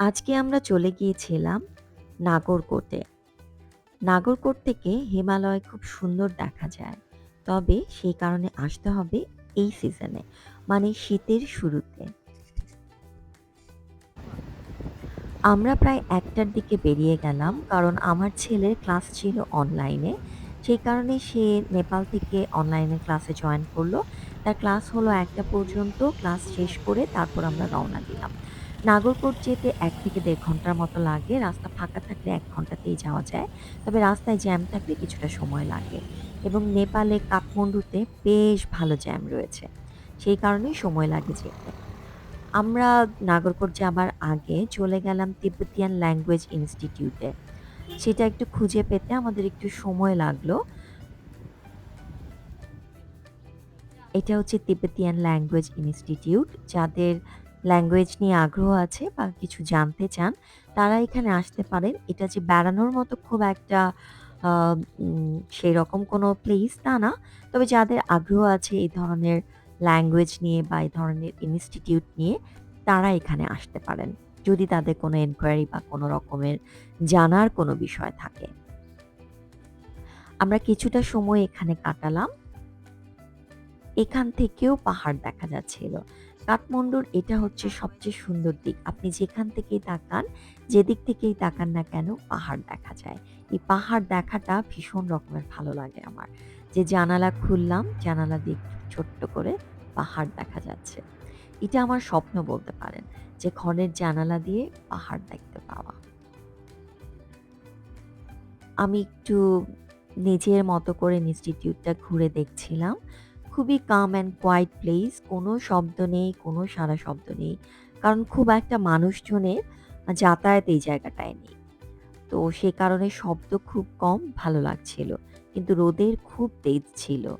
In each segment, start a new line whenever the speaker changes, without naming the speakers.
আজকে আমরা চলে গিয়েছিলাম নাগরকোটে। নাগরকোট থেকে হিমালয় খুব সুন্দর দেখা যায়। তবে সেই কারণে আসতে হবে এই সিজনে, মানে শীতের শুরুতে। আমরা প্রায় একটার দিকে বেরিয়ে গেলাম। কারণ আমার ছেলের ক্লাস ছিল অনলাইনে। সেই কারণে সে নেপাল থেকে অনলাইনে ক্লাসে জয়েন করল। তার ক্লাস হলো একটা পর্যন্ত। ক্লাস শেষ করে তারপর আমরা রওনা দিলাম। নাগরকোট যেতে এক থেকে দেড় ঘণ্টার মতো লাগে। রাস্তা ফাঁকা থাকলে এক ঘন্টাতেই যাওয়া যায়। তবে রাস্তায় জ্যাম থাকলে কিছুটা সময় লাগে। এবং নেপালে কাঠমান্ডুতে বেশ ভালো জ্যাম রয়েছে। সেই কারণেই সময় লাগে যেতে। আমরা নাগরকোট যাবার আগে চলে গেলাম তিব্বতিয়ান ল্যাঙ্গুয়েজ ইনস্টিটিউটে। সেটা একটু খুঁজে পেতে আমাদের একটু সময় লাগল। এটা হচ্ছে তিব্বতিয়ান ল্যাঙ্গুয়েজ ইনস্টিটিউট। যাদের ল্যাঙ্গুয়েজ নিয়ে আগ্রহ আছে বা কিছু জানতে চান, তারা এখানে আসতে পারেন। এটা যে বেড়ানোর মতো খুব একটা উম সেরকম কোনো প্লেস তা না। তবে যাদের আগ্রহ আছে এই ধরনের ল্যাঙ্গুয়েজ নিয়ে বা এই ধরনের ইনস্টিটিউট নিয়ে, তারা এখানে আসতে পারেন। যদি তাদের কোনো এনকোয়ারি বা কোনো রকমের জানার কোনো বিষয় থাকে। আমরা কিছুটা সময় এখানে কাটালাম। এখান থেকেও পাহাড় দেখা যাচ্ছিল। কাঠমান্ডুর এটা হচ্ছে সবচেয়ে সুন্দর দিক। আপনি যেখান থেকেই তাকান, যেদিক থেকেই তাকান না কেন পাহাড় দেখা যায়। এই পাহাড় দেখাটা ভীষণ রকমের ভালো লাগে আমার। যে জানালা খুললাম, জানালা দিয়ে ছোট্ট করে পাহাড় দেখা যাচ্ছে। এটা আমার স্বপ্ন বলতে পারেন যে ঘরের জানালা দিয়ে পাহাড় দেখতে পাওয়া। আমি একটু নিজের মতো করে ইনস্টিটিউটটা ঘুরে দেখছিলাম। খুবই কাম অ্যান্ড কোয়াইট প্লেস। কোনো শব্দ নেই, কোনো সারা শব্দ নেই। কারণ খুব একটা মানুষজনের যাতায়াত এই জায়গাটায় নেই। তো সে কারণে শব্দ খুব কম, ভালো লাগছিল। কিন্তু রোদের খুব তেজ ছিল।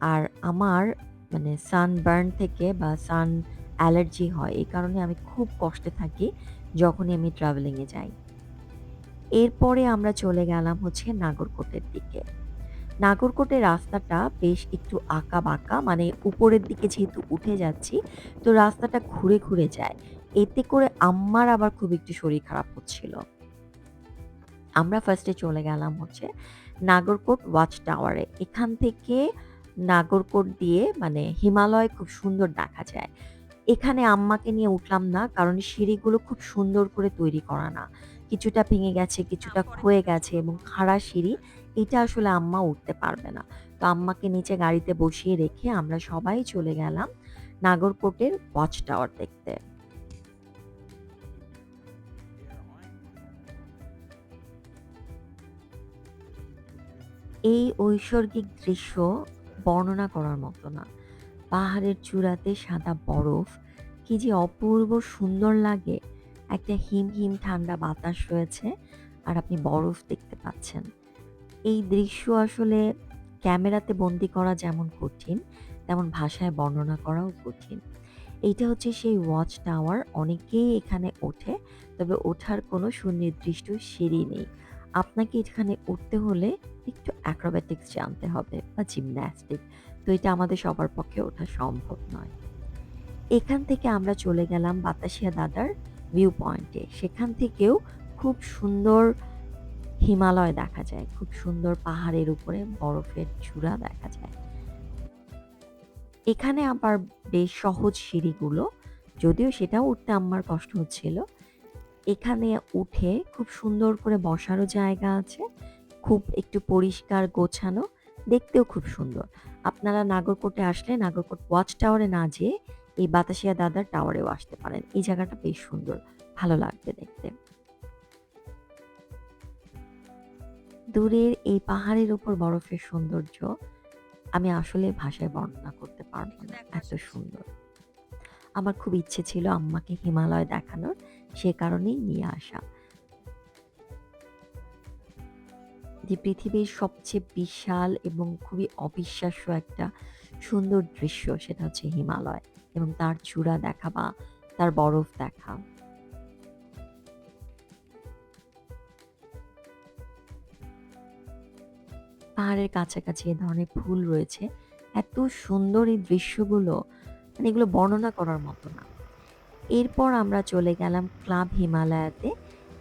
আর আমার মানে সানবার্ন থেকে বা সান অ্যালার্জি হয়। এই কারণে আমি খুব কষ্টে থাকি যখনই আমি ট্রাভেলিংয়ে যাই। এরপরে আমরা চলে গেলাম হচ্ছে নাগরকোটের দিকে। নাগরকোটের রাস্তাটা বেশ একটু আঁকা-বাঁকা মানে উপরের দিকে যেহেতু উঠে যাচ্ছি, তো রাস্তাটা ঘুরে, ঘুরে যায়। এতে করে আম্মার আবার খুব একটু শরীর খারাপ হচ্ছিল। আমরা ফার্স্টে চলে গেলাম হচ্ছে নাগরকোট ওয়াচ টাওয়ারে। এখান থেকে নাগরকোট দিয়ে মানে হিমালয় খুব সুন্দর দেখা যায়। এখানে আম্মাকে নিয়ে উঠলাম না কারণ সিঁড়িগুলো খুব সুন্দর করে তৈরি করা না। কিছুটা ভেঙে গেছে, কিছুটা ক্ষয়ে গেছে এবং খাড়া সিঁড়ি। এটা আসলে আম্মা উঠতে পারবে না। তো আম্মাকে নিচে গাড়িতে বসিয়ে রেখে আমরা সবাই চলে গেলাম নাগরকোটের ওয়াচ টাওয়ার দেখতে। এই ঐশ্বর্গিক দৃশ্য বর্ণনা করার মতো না। পাহাড়ের চূড়াতে সাদা বরফ, কি যে অপূর্ব সুন্দর লাগে। একটা হিম, হিম ঠান্ডা বাতাস রয়েছে আর আপনি বরফ দেখতে পাচ্ছেন। এই দৃশ্য আসলে ক্যামেরাতে বন্দি করা যেমন কঠিন, তেমন ভাষায় বর্ণনা করাও কঠিন। এইটা হচ্ছে সেই ওয়াচ টাওয়ার। অনেকেই এখানে ওঠে। তবে ওঠার কোনো সুনির্দিষ্ট সিঁড়ি নেই। আপনাকে এখানে উঠতে হলে একটু অ্যাক্রোব্যাটিক্স জানতে হবে বা জিমন্যাস্টিক। তো এটা আমাদের সবার পক্ষে ওঠা সম্ভব নয়। এখান থেকে আমরা চলে গেলাম বাতাসিয়া দাদার ভিউ পয়েন্টে। সেখান থেকেও খুব সুন্দর হিমালয় দেখা যায়। খুব সুন্দর পাহাড়ের উপরে বরফের চূড়া দেখা যায়। এখানে আবার বেশ সহজ সিঁড়িগুলো। যদিও সেটাও উঠতে আমার কষ্ট হচ্ছিল। এখানে উঠে খুব সুন্দর করে বসারও জায়গা আছে। খুব একটু পরিষ্কার গোছানো, দেখতেও খুব সুন্দর। আপনারা নাগরকোটে আসলে নাগরকোট ওয়াচ টাওয়ারে না যেয়ে এই বাতাসিয়া দাদার টাওয়ারেও আসতে পারেন। এই জায়গাটা বেশ সুন্দর। ভালো লাগবে দেখতে। দূরের এই পাহাড়ের উপর বরফের সৌন্দর্য আমি আসলে ভাষায় বর্ণনা করতে পারব না। এত সুন্দর। আমার খুব ইচ্ছে ছিল আম্মাকে হিমালয় দেখানোর। সে কারণেই নিয়ে আসা। যে পৃথিবীর সবচেয়ে বিশাল এবং খুবই অবিশ্বাস্য একটা সুন্দর দৃশ্য সেটা হচ্ছে হিমালয় এবং তার চূড়া দেখা বা তার বরফ দেখা। পাহাড়ের কাছাকাছি এ ধরনের ফুল রয়েছে। এত সুন্দর এই দৃশ্যগুলো মানে এগুলো বর্ণনা করার মতো না। এরপর আমরা চলে গেলাম ক্লাব হিমালয়াতে।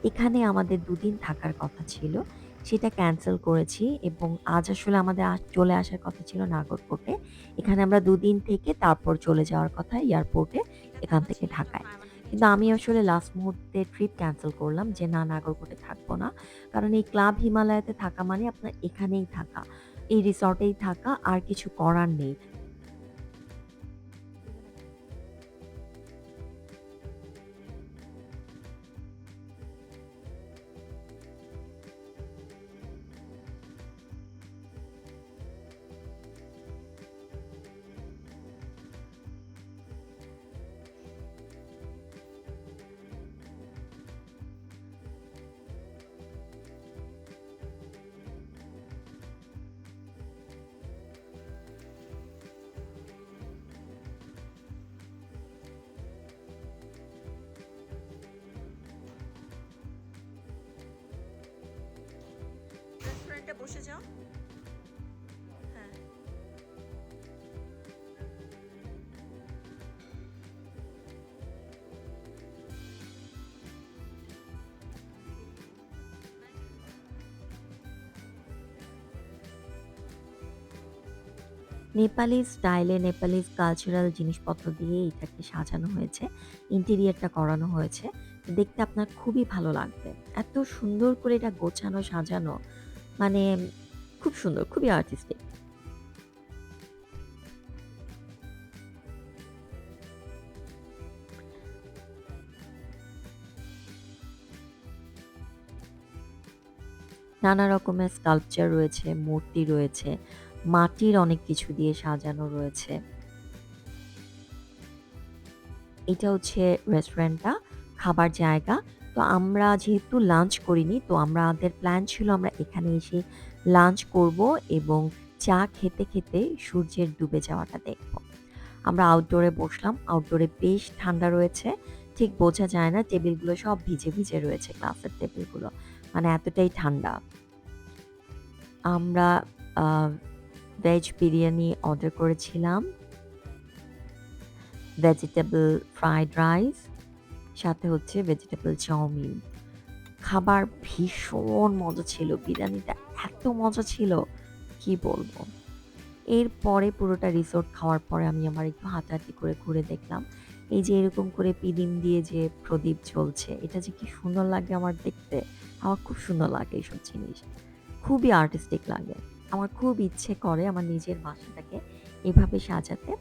এখানে আমাদের দুদিন থাকার কথা ছিল। সেটা ক্যান্সেল করেছি এবং আজ আসলে আমাদের চলে আসার কথা ছিল নাগরকোটে। এখানে আমরা দুদিন থেকে তারপর চলে যাওয়ার কথা এয়ারপোর্টে এখান থেকে ঢাকায়। কিন্তু আমি আসলে লাস্ট মুহূর্তে ট্রিপ ক্যান্সেল করলাম যে না, নাগরকোটে থাকব না। কারণ এই ক্লাব হিমালয়াতে থাকা মানে আপনার এখানেই থাকা। এই রিসর্টেই থাকা, আর কিছু করার নেই।
বসে যাও হ্যাঁ
নেপালি স্টাইলে নেপালিজ কালচারাল জিনিসপত্র দিয়ে এটাকে সাজানো হয়েছে। ইন্টেরিয়রটা করানো হয়েছে। দেখতে আপনার খুবই ভালো লাগবে। এত সুন্দর করে এটা গোছানো, সাজানো মানে খুব সুন্দর, খুবই আর্টিস্টিক। নানা রকমের স্কাল্পচার রয়েছে, মূর্তি রয়েছে, মাটির অনেক কিছু দিয়ে সাজানো রয়েছে। এটা হচ্ছে রেস্টুরেন্টটা, খাবার জায়গা। তো আমরা যেহেতু লাঞ্চ করিনি, তো আমাদের প্ল্যান ছিল আমরা এখানে এসে লাঞ্চ করব এবং চা খেতে, খেতে সূর্যের ডুবে যাওয়াটা দেখব। আমরা আউটডোরে বসলাম। আউটডোরে বেশ ঠান্ডা রয়েছে। ঠিক বোঝা যায় না টেবিলগুলো সব ভিজে, ভিজে রয়েছে ক্লাসের টেবিলগুলো। মানে এতটাই ঠান্ডা। আমরা ভেজ বিরিয়ানি অর্ডার করেছিলাম। ভেজিটেবল ফ্রাইড রাইস, সাথে হচ্ছে ভেজিটেবল চাউমিন। খাবার ভীষণ মজা ছিল। বিরিয়ানিটা এত মজা ছিল, কি বলব। এরপরে পুরোটা রিসোর্ট খাওয়ার পরে আমি আমার একটু হাঁটাহাঁটি করে ঘুরে দেখলাম। এই যে এরকম করে পিদিম দিয়ে যে প্রদীপ জ্বলছে, এটা যে কি সুন্দর লাগে আমার দেখতে। আমার খুব সুন্দর লাগে এইসব জিনিস। খুবই আর্টিস্টিক লাগে। আমার খুব ইচ্ছে করে আমার নিজের বাসাটাকে এভাবে সাজাতে।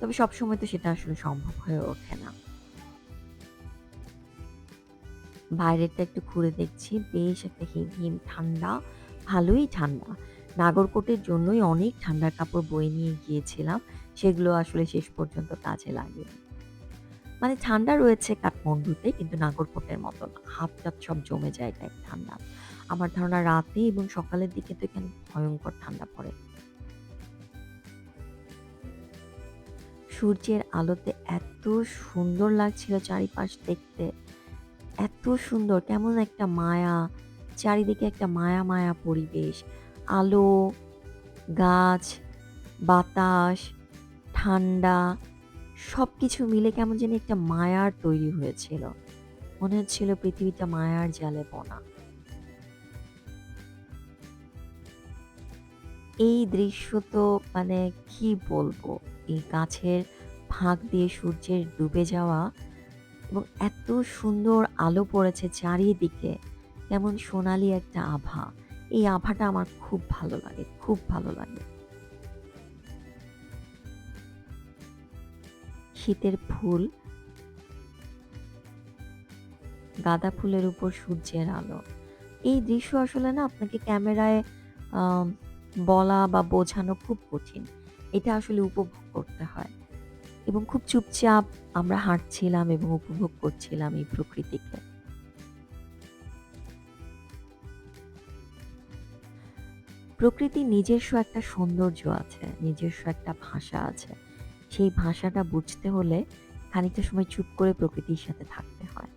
তবে সবসময় তো সেটা আসলে সম্ভব হয়ে ওঠে না। বাইরেরটা একটু ঘুরে দেখছি। বেশ একটা হিম, হিম ঠান্ডা, ভালোই ঠান্ডা। নাগরকোটের জন্যই অনেক ঠান্ডার কাপড় বয়ে নিয়ে গিয়েছিলাম। সেগুলো আসলে শেষ পর্যন্ত কাজে লাগে মানে ঠান্ডা রয়েছে কাঠমান্ডুতে কিন্তু নাগরকোটের মতো না। হাত-টাত সব জমে যায় টাইপ ঠান্ডা। আমার ধারণা রাতে এবং সকালের দিকে তো এখানে ভয়ঙ্কর ঠান্ডা পড়ে। সূর্যের আলোতে এত সুন্দর লাগছিল চারিপাশ দেখতে। এত সুন্দর কেমন একটা মায়া, চারিদিকে একটা মায়া, মায়া পরিবেশ। আলো, গাছ, বাতাস, ঠান্ডা সবকিছু মিলে কেমন যেন একটা মায়ার তৈরি হয়েছিল। মনে হচ্ছিল পৃথিবীটা মায়ার জালে বোনা। এই দৃশ্য তো মানে কি বলব? এই গাছের ফাঁক দিয়ে সূর্যের ডুবে যাওয়া এবং এত সুন্দর আলো পড়েছে চারিদিকে। কেমন সোনালি একটা আভা। এই আভাটা আমার খুব ভালো লাগে, খুব ভালো লাগে। শীতের ফুল গাঁদা ফুলের উপর সূর্যের আলো। এই দৃশ্য আসলে না আপনাকে ক্যামেরায় বলা বা বোঝানো খুব কঠিন। এটা আসলে উপভোগ করতে হয়। এবং খুব চুপচাপ আমরা হাঁটছিলাম এবং উপভোগ করছিলাম এই প্রকৃতিকে। প্রকৃতির নিজস্ব একটা সৌন্দর্য আছে, নিজস্ব একটা ভাষা আছে। সেই ভাষাটা বুঝতে হলে খানিকটা সময় চুপ করে প্রকৃতির সাথে থাকতে হয়।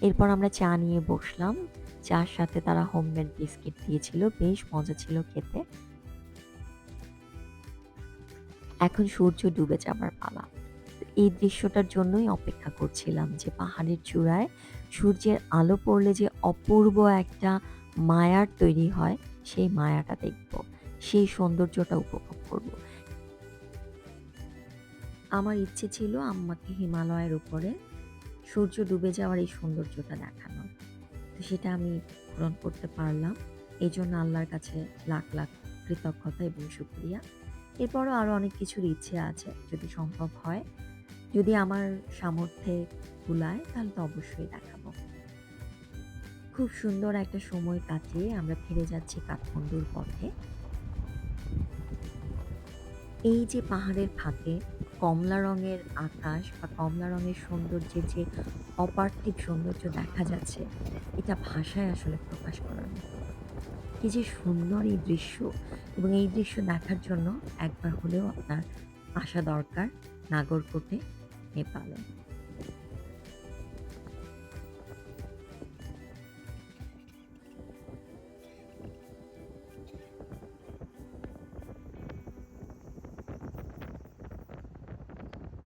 এরপর আমরা চা নিয়ে বসলাম। চা'র সাথে তারা হোমমেড বিস্কিট দিয়েছিল। বেশ মজা ছিল খেতে। এখন সূর্য ডুবে যাবার পালা। এই দৃশ্যটার জন্যই অপেক্ষা করছিলাম যে পাহাড়ের চূড়ায় সূর্যের আলো পড়লে যে অপূর্ব একটা মায়ার তৈরি হয় সেই মায়াটা দেখব। সেই সৌন্দর্যটা উপভোগ করব। আমার ইচ্ছে ছিল আম্মাকে হিমালয়ের উপরে সূর্য ডুবে যাওয়ার এই সৌন্দর্যটা দেখানোর। তো সেটা আমি পূরণ করতে পারলাম। এই জন্য আল্লাহর কাছে লাখ, লাখ কৃতজ্ঞতা এবং শুকরিয়া। এরপরও আরও অনেক কিছুর ইচ্ছে আছে যদি সম্ভব হয়। যদি আমার সামর্থ্যে কুলায় তাহলে তো অবশ্যই দেখাবো। খুব সুন্দর একটা সময় কাটিয়ে আমরা ফিরে যাচ্ছি কাঠমান্ডুর পথে। এই যে পাহাড়ের ফাঁকে কমলা রঙের আকাশ বা কমলা রঙের সৌন্দর্যের যে অপার্থিব সৌন্দর্য দেখা যাচ্ছে, এটা ভাষায় আসলে প্রকাশ করার মতো। কি যে সুন্দর এই দৃশ্য এবং এই দৃশ্য দেখার জন্য একবার হলেও আপনার আসা দরকার নাগরকোটে, নেপালে।